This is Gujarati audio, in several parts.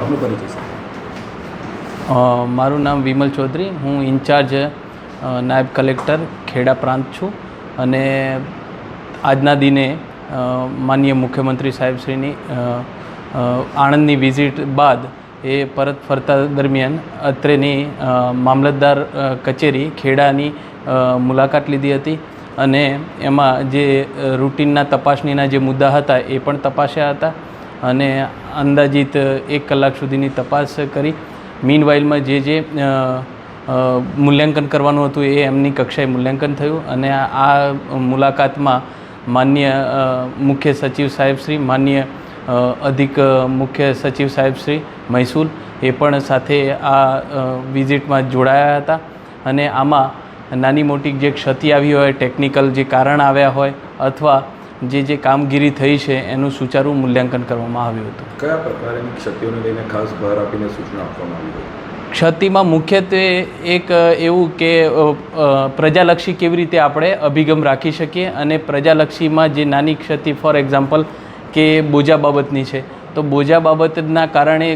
આપનો પરિચય મારું નામ વિમલ ચૌધરી. હું ઇન્ચાર્જ નાયબ કલેક્ટર ખેડા પ્રાંત છું અને આજના દિને માનનીય મુખ્યમંત્રી સાહેબશ્રીની આણંદની વિઝિટ બાદ એ પરત ફરતા દરમિયાન અત્રેની મામલતદાર કચેરી ખેડાની મુલાકાત લીધી હતી અને એમાં જે રૂટીનના તપાસણીના જે મુદ્દા હતા એ પણ તપાસ્યા હતા. અને અંદાજિત એક કલાક સુધીની તપાસ કરી. મીન વાઇલમાં જે જે મૂલ્યાંકન કરવાનું હતું એ એમની કક્ષાએ મૂલ્યાંકન થયું અને આ મુલાકાતમાં માન્ય મુખ્ય સચિવ સાહેબશ્રી માન્ય અધિક મુખ્ય સચિવ સાહેબશ્રી મહેસૂલ એ પણ સાથે આ વિઝિટમાં જોડાયા હતા. અને આમાં નાની મોટી જે ક્ષતિ આવી હોય, ટેકનિકલ જે કારણ આવ્યા હોય, અથવા જે જે કામગીરી થઈ છે એનું સુચારું મૂલ્યાંકન કરવામાં આવ્યું હતું. કયા પ્રકારની ક્ષતિઓને લઈને ખાસ ભાર આપીને સૂચના આપવામાં આવી હતી? ક્ષતિમાં મુખ્યત્વે એક એવું કે પ્રજાલક્ષી કેવી રીતે આપણે અભિગમ રાખી શકીએ અને પ્રજાલક્ષીમાં જે નાની ક્ષતિ ફોર એક્ઝામ્પલ કે બોજા બાબતની છે તો બોજા બાબતના કારણે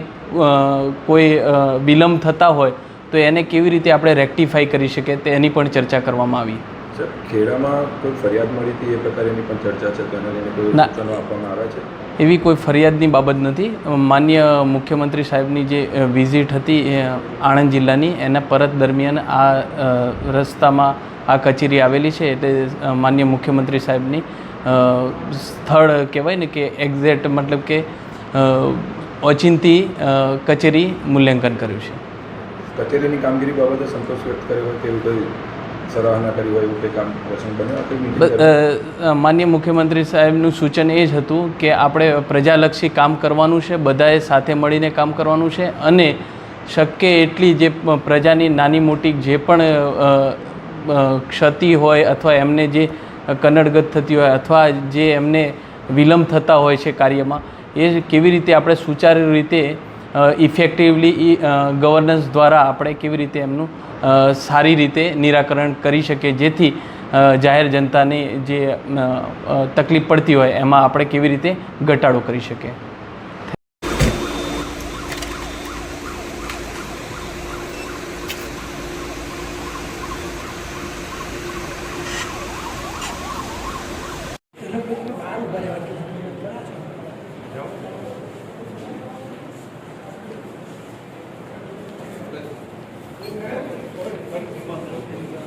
કોઈ વિલંબ થતા હોય તો એને કેવી રીતે આપણે રેક્ટિફાઈ કરી શકીએ તેની પણ ચર્ચા કરવામાં આવી. સર ખેડામાં કોઈ ફરિયાદ મળી હતી એ પ્રકારની પણ ચર્ચા છે? તો એને લઈને કોઈ સૂચનો આપવામાં આવ્યા છે? એવી કોઈ ફરિયાદની બાબત નથી. માન્ય મુખ્યમંત્રી સાહેબની જે વિઝિટ હતી આણંદ જિલ્લાની એના પરત દરમિયાન આ રસ્તામાં આ કચેરી આવેલી છે. એટલે માન્ય મુખ્યમંત્રી સાહેબની સ્થળ કહેવાય ને કે એક્ઝેક્ટ મતલબ કે ઓચિંતી કચેરી મૂલ્યાંકન કર્યું છે. કચેરીની કામગીરી બાબતે સંતોષ વ્યક્ત કર્યો હોય તેવું કોઈ સરાહના કરી હોય એવું કંઈ કામ પ્રસંગ બન્યો? માન્ય મુખ્યમંત્રી સાહેબનું સૂચન એ જ હતું કે આપણે પ્રજાલક્ષી કામ કરવાનું છે બધાએ સાથે મળીને કામ કરવાનું છે અને શક્ય એટલી જે પ્રજાની નાની મોટી જે પણ ક્ષતિ હોય અથવા એમને જે કન્નડગત થતી હોય અથવા જે એમને વિલંબ થતા હોય છે કાર્યમાં એ કેવી રીતે આપણે સુચારુ રીતે ઇફેક્ટિવલી ગવર્નન્સ દ્વારા આપણે કેવી રીતે એમનું સારી રીતે નિરાકરણ કરી શકીએ, જેથી જાહેર જનતાને જે તકલીફ પડતી હોય એમાં આપણે કેવી રીતે ઘટાડો કરી શકીએ.